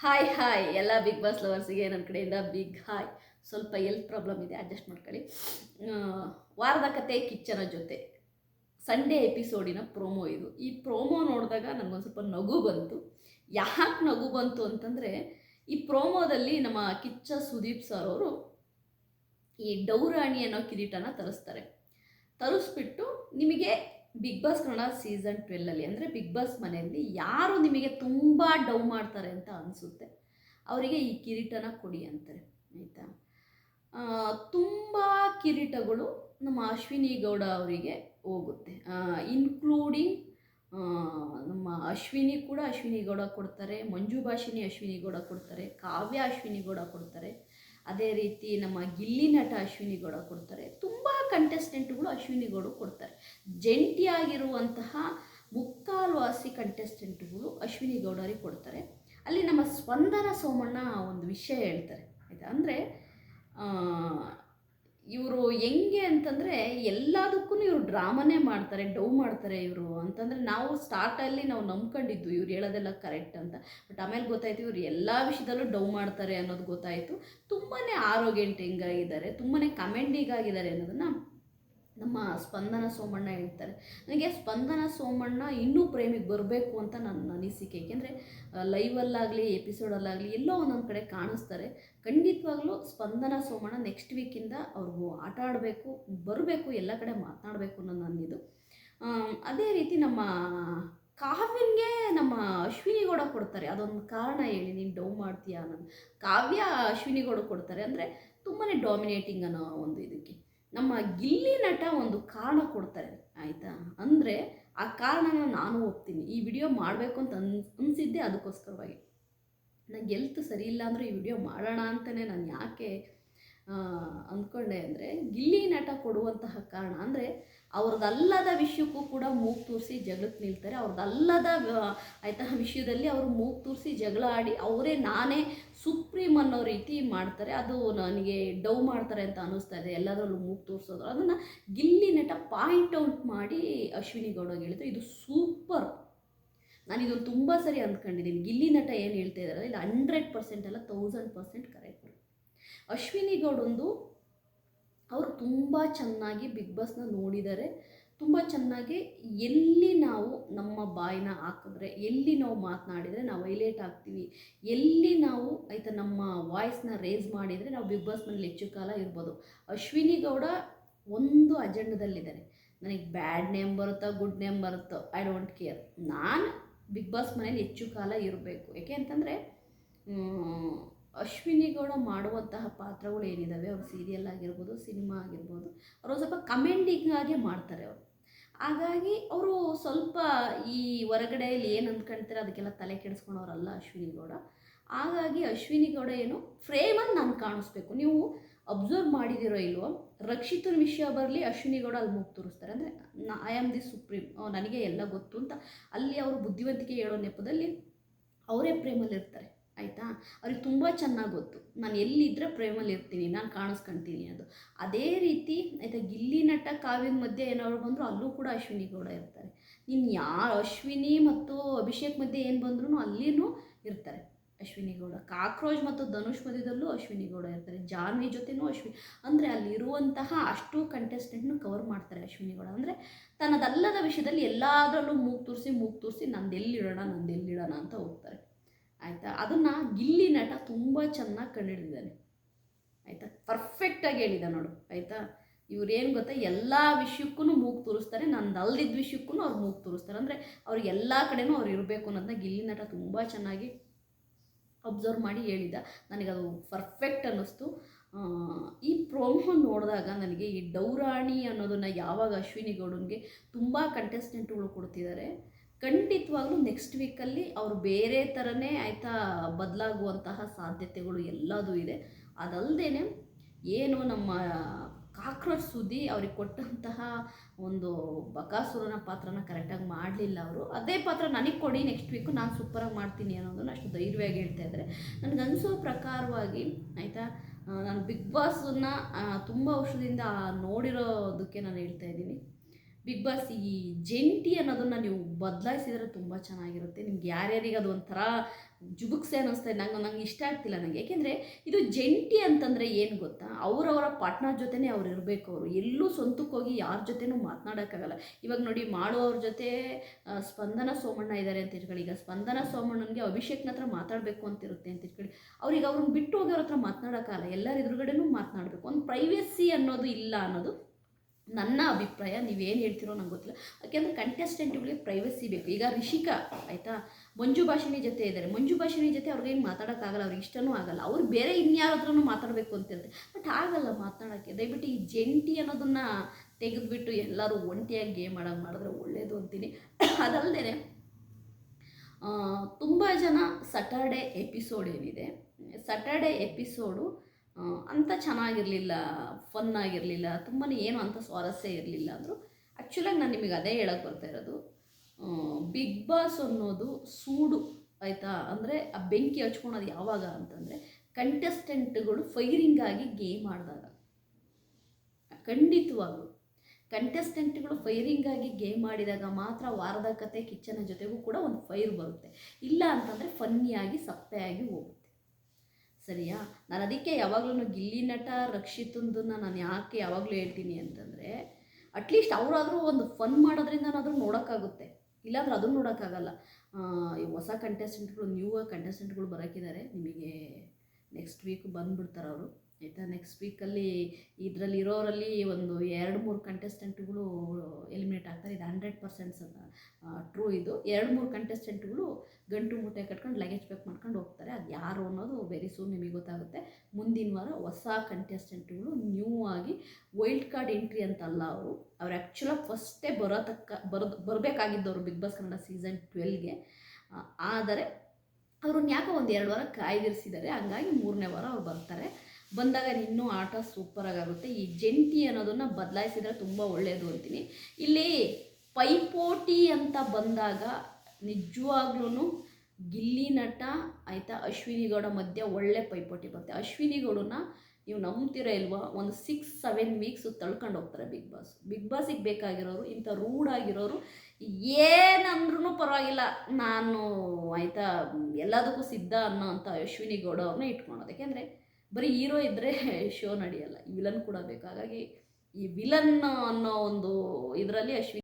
Hi hi ಎಲ್ಲ big boss ಲವರ್ಸಿಗೆ ನನ್ನ ಕಡೆಯಿಂದ ಬಿಗ್ ಹಾಯ್ ಸ್ವಲ್ಪ ಎಲ್ತ್ ಪ್ರಾಬ್ಲಮ್ ಇದೆ ಅಡ್ಜಸ್ಟ್ ಮಾಡ್ಕೊಳ್ಳಿ. ವಾರದ ಕತೆ ಕಿಚ್ಚನ ಜೊತೆ. ಸಂಡೇ ಎಪಿಸೋಡಿನ ಪ್ರೋಮೋ ಇದು. ಈ ಪ್ರೋಮೋ ನೋಡಿದಾಗ ನನಗೊಂದು ಸ್ವಲ್ಪ ನಗು ಬಂತು. ಯಾಕೆ ನಗು ಬಂತು ಅಂತಂದರೆ, ಈ ಪ್ರೋಮೋದಲ್ಲಿ ನಮ್ಮ ಕಿಚ್ಚ ಸುದೀಪ್ ಸರ್ ಅವರು ಈ ಡೌರಾಣಿ ಅನ್ನೋ ಕಿರೀಟನ ತರಿಸ್ತಾರೆ. ತರಿಸ್ಬಿಟ್ಟು ನಿಮಗೆ ಬಿಗ್ ಬಾಸ್ ಕನ್ನಡ ಸೀಸನ್ ಟ್ವೆಲ್ಲಲ್ಲಿ ಅಂದರೆ ಬಿಗ್ ಬಾಸ್ ಮನೆಯಲ್ಲಿ ಯಾರು ನಿಮಗೆ ತುಂಬ ಡೌ ಮಾಡ್ತಾರೆ ಅಂತ ಅನಿಸುತ್ತೆ. ಅವರಿಗೆ ಈ ಕಿರೀಟನ ಕೊಡಿ ಅಂತಾರೆ, ಆಯಿತಾ? ತುಂಬ ಕಿರೀಟಗಳು ನಮ್ಮ ಅಶ್ವಿನಿ ಗೌಡ ಅವರಿಗೆ ಹೋಗುತ್ತೆ. ಇನ್ಕ್ಲೂಡಿಂಗ್ ನಮ್ಮ ಅಶ್ವಿನಿ ಕೂಡ ಅಶ್ವಿನಿ ಗೌಡ ಕೊಡ್ತಾರೆ, ಮಂಜು ಭಾಷಿನಿ ಅಶ್ವಿನಿ ಗೌಡ ಕೊಡ್ತಾರೆ, ಕಾವ್ಯ ಅಶ್ವಿನಿ ಗೌಡ ಕೊಡ್ತಾರೆ. ಅದೇ ರೀತಿ ನಮ್ಮ ಗಿಲ್ಲಿ ನಟ ಅಶ್ವಿನಿ ಗೌಡ ಕೊಡ್ತಾರೆ. ತುಂಬ ಕಂಟೆಸ್ಟೆಂಟ್ಗಳು ಅಶ್ವಿನಿ ಗೌಡ ಕೊಡ್ತಾರೆ. ಜಂಟಿಯಾಗಿರುವಂತಹ ಮುಕ್ಕಾಲು ವಾಸಿ ಕಂಟೆಸ್ಟೆಂಟ್ಗಳು ಅಶ್ವಿನಿ ಗೌಡರಿಗೆ ಕೊಡ್ತಾರೆ. ಅಲ್ಲಿ ನಮ್ಮ ಸ್ಪಂದನ ಸೋಮಣ್ಣ ಒಂದು ವಿಷಯ ಹೇಳ್ತಾರೆ. ಆಯಿತಾ? ಅಂದರೆ ಇವರು ಹೆಂಗೆ ಅಂತಂದರೆ ಎಲ್ಲದಕ್ಕೂ ಇವರು ಡ್ರಾಮನೇ ಮಾಡ್ತಾರೆ, ಡೌ ಮಾಡ್ತಾರೆ ಇವರು. ಅಂತಂದರೆ ನಾವು ಸ್ಟಾರ್ಟಲ್ಲಿ ನಾವು ನಂಬ್ಕೊಂಡಿದ್ದು ಇವ್ರು ಹೇಳೋದೆಲ್ಲ ಕರೆಕ್ಟ್ ಅಂತ. ಬಟ್ ಆಮೇಲೆ ಗೊತ್ತಾಯ್ತು ಇವರು ಎಲ್ಲ ವಿಷಯದಲ್ಲೂ ಡೌ ಮಾಡ್ತಾರೆ ಅನ್ನೋದು ಗೊತ್ತಾಯಿತು. ತುಂಬಾ ಆರೋಗ್ಯಂಟಿಂಗ್ ಆಗಿದ್ದಾರೆ ತುಂಬಾ ಕಮೆಂಡಿಗಾಗಿದ್ದಾರೆ ಅನ್ನೋದನ್ನು ನಮ್ಮ ಸ್ಪಂದನ ಸೋಮಣ್ಣ ಹೇಳ್ತಾರೆ. ನನಗೆ ಸ್ಪಂದನ ಸೋಮಣ್ಣ ಇನ್ನೂ ಪ್ರೇಮಿಗೆ ಬರಬೇಕು ಅಂತ ನನ್ನ ಅನಿಸಿಕೆ. ಏಕೆಂದರೆ ಲೈವಲ್ಲಾಗಲಿ ಎಪಿಸೋಡಲ್ಲಾಗಲಿ ಎಲ್ಲೋ ಒಂದೊಂದು ಕಡೆ ಕಾಣಿಸ್ತಾರೆ. ಖಂಡಿತವಾಗ್ಲೂ ಸ್ಪಂದನ ಸೋಮಣ್ಣ ನೆಕ್ಸ್ಟ್ ವೀಕಿಂದ ಅವ್ರಿಗೂ ಆಟ ಆಡಬೇಕು, ಬರಬೇಕು, ಎಲ್ಲ ಕಡೆ ಮಾತನಾಡಬೇಕು ಅನ್ನೋ ನನ್ನಿದು. ಅದೇ ರೀತಿ ನಮ್ಮ ಕಾವ್ಯನಿಗೆ ನಮ್ಮ ಅಶ್ವಿನಿ ಗೌಡ ಕೊಡ್ತಾರೆ. ಅದೊಂದು ಕಾರಣ ಹೇಳಿ, ನೀನು ಡೌ ಮಾಡ್ತೀಯಾ ಅನ್ನೋದು. ಕಾವ್ಯ ಅಶ್ವಿನಿ ಗೌಡ ಕೊಡ್ತಾರೆ. ಅಂದರೆ ತುಂಬಾ ಡಾಮಿನೇಟಿಂಗ್ ಅನ್ನೋ ಒಂದು ಇದಕ್ಕೆ. ನಮ್ಮ ಗಿಲ್ಲಿ ನಟ ಒಂದು ಕಾರಣ ಕೊಡ್ತಾರೆ, ಆಯಿತಾ? ಅಂದರೆ ಆ ಕಾರಣನ ನಾನು ಒಪ್ತೀನಿ. ಈ ವಿಡಿಯೋ ಮಾಡಬೇಕು ಅಂತ ಅನ್, ಅನಿಸಿದ್ದೆ ಅದಕ್ಕೋಸ್ಕರವಾಗಿ. ನನಗೆ ಎಲ್ತ್ ಸರಿ ಇಲ್ಲ ಅಂದರೂ ಈ ವಿಡಿಯೋ ಮಾಡೋಣ ಅಂತಲೇ ನಾನು ಯಾಕೆ ಅಂದ್ಕೊಂಡೆ ಅಂದರೆ ಗಿಲ್ಲಿ ನಟ ಕೊಡುವಂತಹ ಕಾರಣ ಅಂದರೆ ಅವ್ರದ್ದಲ್ಲದ ವಿಷಯಕ್ಕೂ ಕೂಡ ಮೂಗು ತೂರಿಸಿ ಜಗಳಕ್ಕೆ ನಿಲ್ತಾರೆ. ಅವ್ರದ್ದಲ್ಲದ ಆಯಿತಾ, ವಿಷಯದಲ್ಲಿ ಅವರು ಮೂಗು ತೂರಿಸಿ ಜಗಳ ಆಡಿ ಅವರೇ ನಾನೇ ಸುಪ್ರೀಂ ಅನ್ನೋ ರೀತಿ ಮಾಡ್ತಾರೆ. ಅದು ನನಗೆ ಡೌ ಮಾಡ್ತಾರೆ ಅಂತ ಅನ್ನಿಸ್ತಾ ಇದೆ. ಎಲ್ಲದರಲ್ಲೂ ಮೂಗು ತೋರಿಸೋದು. ಅದನ್ನು ಗಿಲ್ಲಿ ನಟ ಪಾಯಿಂಟ್ ಔಟ್ ಮಾಡಿ ಅಶ್ವಿನಿ ಗೌಡಗೆ ಹೇಳಿದ್ರು ಇದು ಸೂಪರ್. ನಾನು ಇದನ್ನು ತುಂಬ ಸರಿ ಅಂದ್ಕೊಂಡಿದ್ದೀನಿ. ಗಿಲ್ಲಿ ನಟ ಏನು ಹೇಳ್ತಾ ಇದ್ದಾರೆ ಇಲ್ಲ, ಹಂಡ್ರೆಡ್ ಪರ್ಸೆಂಟ್ ಅಲ್ಲ ತೌಸಂಡ್ ಪರ್ಸೆಂಟ್ ಕರೆಕ್ಟ್. ಅಶ್ವಿನಿ ಗೌಡೊಂದು ಅವರು ತುಂಬ ಚೆನ್ನಾಗಿ ಬಿಗ್ ಬಾಸ್ನ ನೋಡಿದ್ದಾರೆ ತುಂಬ ಚೆನ್ನಾಗಿ ಎಲ್ಲಿ ನಾವು ನಮ್ಮ ಬಾಯಿನ ಹಾಕಿದ್ರೆ, ಎಲ್ಲಿ ನಾವು ಮಾತನಾಡಿದರೆ ನಾವು ಹೈಲೈಟ್ ಆಗ್ತೀವಿ. ಎಲ್ಲಿ ನಾವು ಆಯಿತಾ ನಮ್ಮ ವಾಯ್ಸ್ನ ರೇಸ್ ಮಾಡಿದರೆ ನಾವು ಬಿಗ್ ಬಾಸ್ ಮನೇಲಿ ಹೆಚ್ಚು ಕಾಲ ಇರ್ಬೋದು. ಅಶ್ವಿನಿ ಗೌಡ ಒಂದು ಅಜೆಂಡದಲ್ಲಿದ್ದಾರೆ ನನಗೆ ಬ್ಯಾಡ್ ನೇಮ್ ಬರುತ್ತೋ, ಗುಡ್ ನೇಮ್ ಬರುತ್ತೋ, ಐ ಡೋಂಟ್ ಕೇರ್. ನಾನು ಬಿಗ್ ಬಾಸ್ ಮನೇಲಿ ಹೆಚ್ಚು ಕಾಲ ಇರಬೇಕು. ಯಾಕೆ ಅಂತಂದರೆ ಅಶ್ವಿನಿ ಗೌಡ ಮಾಡುವಂತಹ ಪಾತ್ರಗಳು ಏನಿದ್ದಾವೆ ಅವ್ರು ಸೀರಿಯಲ್ ಆಗಿರ್ಬೋದು ಸಿನಿಮಾ ಆಗಿರ್ಬೋದು. ಅವರು ಸ್ವಲ್ಪ ಕಮೆಂಡಿಂಗಾಗಿ ಮಾಡ್ತಾರೆ ಅವರು. ಹಾಗಾಗಿ ಅವರು ಸ್ವಲ್ಪ ಈ ಹೊರಗಡೆಯಲ್ಲಿ ಏನು ಅಂದ್ಕೊಳ್ತಾರೆ ಅದಕ್ಕೆಲ್ಲ ತಲೆ ಕೆಡಿಸ್ಕೊಳೋರಲ್ಲ ಅಶ್ವಿನಿ ಗೌಡ. ಹಾಗಾಗಿ ಅಶ್ವಿನಿ ಗೌಡ ಏನು ಫ್ರೇಮನ್ನು ನಾನು ಕಾಣಿಸ್ಬೇಕು. ನೀವು ಅಬ್ಸರ್ವ್ ಮಾಡಿದಿರೋ ಇಲ್ವೋ, ರಕ್ಷಿತನ ವಿಷಯ ಬರಲಿ ಅಶ್ವಿನಿ ಗೌಡ ಅಲ್ಲಿ ಮೂಗು ತೋರಿಸ್ತಾರೆ. ಅಂದರೆ ಐ ಆಮ್ ದಿ ಸುಪ್ರೀಂ ನನಗೆ ಎಲ್ಲ ಗೊತ್ತು ಅಂತ ಅಲ್ಲಿ ಅವರು ಬುದ್ಧಿವಂತಿಕೆ ಹೇಳೋ ನೆಪದಲ್ಲಿ ಅವರೇ ಪ್ರೇಮಲ್ಲಿ ಇರ್ತಾರೆ ಆಯಿತಾ? ಅವ್ರಿಗೆ ತುಂಬ ಚೆನ್ನಾಗಿ ಗೊತ್ತು. ನಾನು ಎಲ್ಲಿದ್ದರೆ ಪ್ರೇಮಲ್ಲಿ ಇರ್ತೀನಿ, ನಾನು ಕಾಣಿಸ್ಕೊಳ್ತೀನಿ ಅದು. ಅದೇ ರೀತಿ, ಆಯಿತಾ, ಗಿಲ್ಲಿ ನಟ ಕಾವ್ಯದ ಮಧ್ಯೆ ಏನಾದ್ರು ಬಂದರೂ ಅಲ್ಲೂ ಕೂಡ ಅಶ್ವಿನಿ ಗೌಡ ಇರ್ತಾರೆ. ನೀನು ಯಾರು ಅಶ್ವಿನಿ ಮತ್ತು ಅಭಿಷೇಕ್ ಮಧ್ಯೆ ಏನು ಬಂದ್ರೂ ಅಲ್ಲಿನೂ ಇರ್ತಾರೆ ಅಶ್ವಿನಿ ಗೌಡ. ಕಾಕ್ರೋಜ್ ಮತ್ತು ಧನುಷ್ ಮಧ್ಯದಲ್ಲೂ ಅಶ್ವಿನಿ ಗೌಡ ಇರ್ತಾರೆ. ಜಾನ್ವಿ ಜೊತೆನೂ ಅಶ್ವಿನಿ, ಅಂದರೆ ಅಲ್ಲಿರುವಂತಹ ಅಷ್ಟು ಕಂಟೆಸ್ಟೆಂಟ್ನು ಕವರ್ ಮಾಡ್ತಾರೆ ಅಶ್ವಿನಿ ಗೌಡ. ಅಂದರೆ ತನ್ನದಲ್ಲದ ವಿಷಯದಲ್ಲಿ ಎಲ್ಲದರಲ್ಲೂ ಮೂಗು ತೂರಿಸಿ ಮೂಗು ತೂರಿಸಿ ನಂದು ಎಲ್ಲಿಡೋಣ ನಂದು ಎಲ್ಲಿಡೋಣ ಅಂತ ಹೋಗ್ತಾರೆ. ಆಯಿತಾ? ಅದನ್ನು ಗಿಲ್ಲಿ ನಟ ತುಂಬ ಚೆನ್ನಾಗಿ ಕಂಡುಹಿಡಿದಿದ್ದಾನೆ ಆಯಿತಾ? ಪರ್ಫೆಕ್ಟಾಗಿ ಹೇಳಿದ ನೋಡು. ಆಯಿತಾ? ಇವ್ರೇನು ಗೊತ್ತಾ? ಎಲ್ಲ ವಿಷಯಕ್ಕೂ ಮೂಗು ತೋರಿಸ್ತಾರೆ. ನಂದು ಅಲ್ದಿದ್ದ ವಿಷಯಕ್ಕೂ ಅವ್ರು ಮೂಗು ತೋರಿಸ್ತಾರೆ. ಅಂದರೆ ಅವ್ರು ಎಲ್ಲ ಕಡೆನೂ ಅವ್ರು ಇರಬೇಕು ಅನ್ನೋದನ್ನ ಗಿಲ್ಲಿ ನಟ ತುಂಬ ಚೆನ್ನಾಗಿ ಅಬ್ಸರ್ವ್ ಮಾಡಿ ಹೇಳಿದ. ನನಗದು ಪರ್ಫೆಕ್ಟ್ ಅನ್ನಿಸ್ತು. ಈ ಪ್ರೋಮೋ ನೋಡಿದಾಗ ನನಗೆ ಈ ಡೌರಾಣಿ ಅನ್ನೋದನ್ನು ಯಾವಾಗ ಅಶ್ವಿನಿ ಗೌಡನಿಗೆ ತುಂಬ ಕಂಟೆಸ್ಟೆಂಟ್ಗಳು ಕೊಡ್ತಿದ್ದಾರೆ. ಖಂಡಿತವಾಗ್ಲೂ ನೆಕ್ಸ್ಟ್ ವೀಕಲ್ಲಿ ಅವರು ಬೇರೆ ಥರನೇ ಆಯಿತಾ ಬದಲಾಗುವಂತಹ ಸಾಧ್ಯತೆಗಳು ಎಲ್ಲದೂ ಇದೆ. ಅದಲ್ಲದೆ ಏನು ನಮ್ಮ ಕಾಕ್ರೋಚ್ ಸುದ್ದಿ ಅವ್ರಿಗೆ ಕೊಟ್ಟಂತಹ ಒಂದು ಬಕಾಸುರನ ಪಾತ್ರನ ಕರೆಕ್ಟಾಗಿ ಮಾಡಲಿಲ್ಲ ಅವರು. ಅದೇ ಪಾತ್ರ ನನಗೆ ಕೊಡಿ ನೆಕ್ಸ್ಟ್ ವೀಕು ನಾನು ಸೂಪರಾಗಿ ಮಾಡ್ತೀನಿ ಅನ್ನೋದನ್ನು ಅಷ್ಟು ಧೈರ್ಯವಾಗಿ ಹೇಳ್ತಾ ಇದ್ದಾರೆ. ನನಗನ್ಸೋ ಪ್ರಕಾರವಾಗಿ ಆಯಿತಾ ನಾನು ಬಿಗ್ ಬಾಸನ್ನು ತುಂಬ ವರ್ಷದಿಂದ ನೋಡಿರೋದಕ್ಕೆ ನಾನು ಹೇಳ್ತಾ ಇದ್ದೀನಿ. ಬಿಗ್ ಬಾಸ್ ಈ ಜಂಟಿ ಅನ್ನೋದನ್ನ ನೀವು ಬದಲಾಯಿಸಿದರೆ ತುಂಬ ಚೆನ್ನಾಗಿರುತ್ತೆ. ನಿಮ್ಗೆ ಯಾರ್ಯಾರಿಗೆ ಅದು ಒಂಥರ ಜುಬುಕ್ಸೆ ಅನ್ನಿಸ್ತಾ ಇದೆ, ನಂಗೆ ನಂಗೆ ಇಷ್ಟ ಆಗ್ತಿಲ್ಲ ನನಗೆ ಯಾಕೆಂದರೆ ಇದು ಜಂಟಿ ಅಂತಂದರೆ ಏನು ಗೊತ್ತಾ? ಅವರವರ ಪಾರ್ಟ್ನರ್ ಜೊತೆನೇ ಅವ್ರು ಇರಬೇಕು ಅವರು. ಎಲ್ಲೂ ಸ್ವಂತಕ್ಕೋಗಿ ಯಾರ ಜೊತೆನೂ ಮಾತನಾಡೋಕ್ಕಾಗಲ್ಲ. ಇವಾಗ ನೋಡಿ ಮಾಡುವವ್ರ ಜೊತೆ ಸ್ಪಂದನ ಸೋಮಣ್ಣ ಇದ್ದಾರೆ ಅಂತ ಇಟ್ಕೊಳ್ಳಿ. ಈಗ ಸ್ಪಂದನ ಸೋಮಣ್ಣನಿಗೆ ಅಭಿಷೇಕ್ನ ಹತ್ರ ಮಾತಾಡಬೇಕು ಅಂತ ಇರುತ್ತೆ ಅಂತ ಹೇಳಿ ಅವ್ರಿಗೆ ಅವ್ರನ್ನ ಬಿಟ್ಟು ಹೋಗಿ ಅವ್ರ ಹತ್ರ ಮಾತನಾಡೋಕ್ಕಾಗಲ್ಲ. ಎಲ್ಲರ ಎದುರುಗಡೆನೂ ಮಾತನಾಡಬೇಕು. ಒಂದು ಪ್ರೈವೇಸಿ ಅನ್ನೋದು ಇಲ್ಲ ಅನ್ನೋದು ನನ್ನ ಅಭಿಪ್ರಾಯ, ನೀವೇನು ಹೇಳ್ತಿರೋ ನಂಗೆ ಗೊತ್ತಿಲ್ಲ. ಯಾಕೆಂದರೆ ಕಂಟೆಸ್ಟೆಂಟ್ಗಳಿಗೆ ಪ್ರೈವಸಿ ಬೇಕು. ಈಗ ರಿಷಿಕಾ, ಆಯಿತಾ? ಮಂಜು ಭಾಷಿಣಿ ಜೊತೆ ಇದ್ದಾರೆ. ಮಂಜು ಭಾಷಿಣಿ ಜೊತೆ ಅವ್ರಿಗೆ ಏನು ಮಾತಾಡೋಕ್ಕಾಗಲ್ಲ, ಅವ್ರಿಗೆ ಇಷ್ಟನೂ ಆಗಲ್ಲ. ಅವ್ರು ಬೇರೆ ಇನ್ಯಾರ ಹತ್ರನೂ ಮಾತಾಡಬೇಕು ಹೇಳ್ತಾರೆ ಬಟ್ ಆಗಲ್ಲ ಮಾತಾಡೋಕ್ಕೆ. ದಯವಿಟ್ಟು ಈ ಜಂಟಿ ಅನ್ನೋದನ್ನು ತೆಗೆದುಬಿಟ್ಟು ಎಲ್ಲರೂ ಒಂಟಿಯಾಗಿ ಗೇಮ್ ಆಡೋದು ಮಾಡಿದ್ರೆ ಒಳ್ಳೆಯದು ಅಂತೀನಿ. ಅದಲ್ಲದೆ ತುಂಬ ಜನ ಸಟರ್ಡೆ ಎಪಿಸೋಡ್ ಏನಿದೆ? ಸಟರ್ಡೆ ಎಪಿಸೋಡು ಅಂಥ ಚೆನ್ನಾಗಿರಲಿಲ್ಲ ಫನ್ ಆಗಿರಲಿಲ್ಲ ತುಂಬಾ ಏನು ಅಂಥ ಸ್ವಾರಸ್ಯ ಇರಲಿಲ್ಲ ಅಂದರು. ಆ್ಯಕ್ಚುಲಾಗಿ ನಾನು ನಿಮಗೆ ಅದೇ ಹೇಳಕ್ಕೆ ಬರ್ತಾ ಇರೋದು ಬಿಗ್ ಬಾಸ್ ಅನ್ನೋದು ಸೂಡು, ಆಯಿತಾ? ಅಂದರೆ ಆ ಬೆಂಕಿ ಹಚ್ಕೊಳೋದು ಯಾವಾಗ ಅಂತಂದರೆ ಕಂಟೆಸ್ಟೆಂಟ್ಗಳು ಫೈರಿಂಗ್ ಆಗಿ ಗೇಮ್ ಆಡಿದಾಗ. ಖಂಡಿತವಾಗ್ಲು. ಕಂಟೆಸ್ಟೆಂಟ್ಗಳು ಫೈರಿಂಗ್ ಆಗಿ ಗೇಮ್ ಆಡಿದಾಗ ಮಾತ್ರ ವಾರದ ಕತೆ ಕಿಚ್ಚನ ಜೊತೆಗೂ ಕೂಡ ಒಂದು ಫೈರ್ ಬರುತ್ತೆ. ಇಲ್ಲ ಅಂತಂದರೆ ಫನ್ನಿಯಾಗಿ ಸಪ್ಪೆಯಾಗಿ ಹೋಗುತ್ತೆ. ಸರಿಯಾ? ನಾನು ಅದಕ್ಕೆ ಯಾವಾಗಲೂ ಗಿಲ್ಲಿ ನಟ ರಕ್ಷಿತಂದನ್ನ ನಾನು ಯಾಕೆ ಯಾವಾಗಲೂ ಹೇಳ್ತೀನಿ ಅಂತಂದರೆ ಅಟ್ಲೀಸ್ಟ್ ಅವರಾದರೂ ಒಂದು ಫನ್ ಮಾಡೋದ್ರಿಂದನಾದರೂ ನೋಡೋಕ್ಕಾಗುತ್ತೆ. ಇಲ್ಲಾಂದ್ರೆ ಅದನ್ನು ನೋಡೋಕ್ಕಾಗಲ್ಲ. ಹೊಸ ಕಂಟೆಸ್ಟೆಂಟ್ಗಳು ನ್ಯೂ ಕಂಟೆಸ್ಟೆಂಟ್ಗಳು ಬರೋಕ್ಕಿದ್ದಾರೆ ನಿಮಗೆ ನೆಕ್ಸ್ಟ್ ವೀಕ್ ಬಂದುಬಿಡ್ತಾರೆ ಅವರು ಆಯಿತಾ ನೆಕ್ಸ್ಟ್ ವೀಕಲ್ಲಿ ಇದರಲ್ಲಿ ಇರೋರಲ್ಲಿ ಒಂದು ಎರಡು ಮೂರು ಕಂಟೆಸ್ಟೆಂಟ್ಗಳು ಎಲಿಮಿನೇಟ್ ಆಗ್ತಾರೆ. ಇದು ಹಂಡ್ರೆಡ್ ಪರ್ಸೆಂಟ್ಸ್ ಟ್ರೂ ಇದು. ಎರಡು ಮೂರು ಕಂಟೆಸ್ಟೆಂಟ್ಗಳು ಗಂಟು ಮೂಟೆ ಕಟ್ಕೊಂಡು ಲಗೇಜ್ ಪ್ಯಾಕ್ ಮಾಡ್ಕೊಂಡು ಹೋಗ್ತಾರೆ. ಅದು ಯಾರು ಅನ್ನೋದು ವೆರಿ ಸೂನ್ ನಿಮಗೆ ಗೊತ್ತಾಗುತ್ತೆ. ಮುಂದಿನ ವಾರ ಹೊಸ ಕಂಟೆಸ್ಟೆಂಟ್ಗಳು ನ್ಯೂ ಆಗಿ ವೈಲ್ಡ್ ಕಾರ್ಡ್ ಎಂಟ್ರಿ ಅಂತಲ್ಲ ಅವರು. ಅವ್ರು ಆ್ಯಕ್ಚುಲಾಗಿ ಫಸ್ಟೇ ಬರೋತಕ್ಕ ಬರೋದು, ಬರಬೇಕಾಗಿದ್ದವರು ಬಿಗ್ ಬಾಸ್ ಕನ್ನಡ ಸೀಸನ್ ಟ್ವೆಲ್ಗೆ ಆದರೆ ಅವ್ರನ್ನ ಯಾಕೋ ಒಂದು ಎರಡು ವಾರ ಕಾಯ್ದಿರಿಸಿದ್ದಾರೆ. ಹಂಗಾಗಿ ಮೂರನೇ ವಾರ ಅವ್ರು ಬರ್ತಾರೆ. ಬಂದಾಗ ಇನ್ನೂ ಆಟ ಸೂಪರಾಗಿ ಆಗುತ್ತೆ ಈ ಜಂಟಿ ಅನ್ನೋದನ್ನು ಬದಲಾಯಿಸಿದರೆ ತುಂಬ ಒಳ್ಳೆಯದು ಅಂತೀನಿ. ಇಲ್ಲಿ ಪೈಪೋಟಿ ಅಂತ ಬಂದಾಗ ನಿಜವಾಗ್ಲೂ ಗಿಲ್ಲಿ ನಟ ಆಯಿತಾ ಅಶ್ವಿನಿ ಗೌಡ ಮಧ್ಯೆ ಒಳ್ಳೆ ಪೈಪೋಟಿ ಬರುತ್ತೆ. ಅಶ್ವಿನಿ ಗೌಡನ ನೀವು ನಂಬ್ತೀರ ಇಲ್ವಾ? ಒಂದು ಸಿಕ್ಸ್ ಸೆವೆನ್ ವೀಕ್ಸ್ ತಳ್ಕೊಂಡು ಹೋಗ್ತಾರೆ ಬಿಗ್ ಬಾಸ್ ಬಿಗ್ ಬಾಸಿಗೆ ಬೇಕಾಗಿರೋರು, ಇಂಥ ರೂಡ್ ಆಗಿರೋರು ಏನಂದ್ರೂ ಪರವಾಗಿಲ್ಲ. ನಾನು ಆಯಿತಾ ಎಲ್ಲದಕ್ಕೂ ಸಿದ್ಧ ಅನ್ನೋ ಅಂಥ ಅಶ್ವಿನಿ ಗೌಡ ಅವ್ರನ್ನ ಇಟ್ಕೊಳೋದು ಯಾಕೆಂದರೆ ಬರೀ ಹೀರೋ ಇದ್ದರೆ ಶೋ ನಡೆಯಲ್ಲ ವಿಲನ್ ಕೂಡ ಬೇಕು? ಹಾಗಾಗಿ ಈ ವಿಲನ್ ಅನ್ನೋ ಒಂದು ಇದರಲ್ಲಿ ಅಶ್ವಿನಿ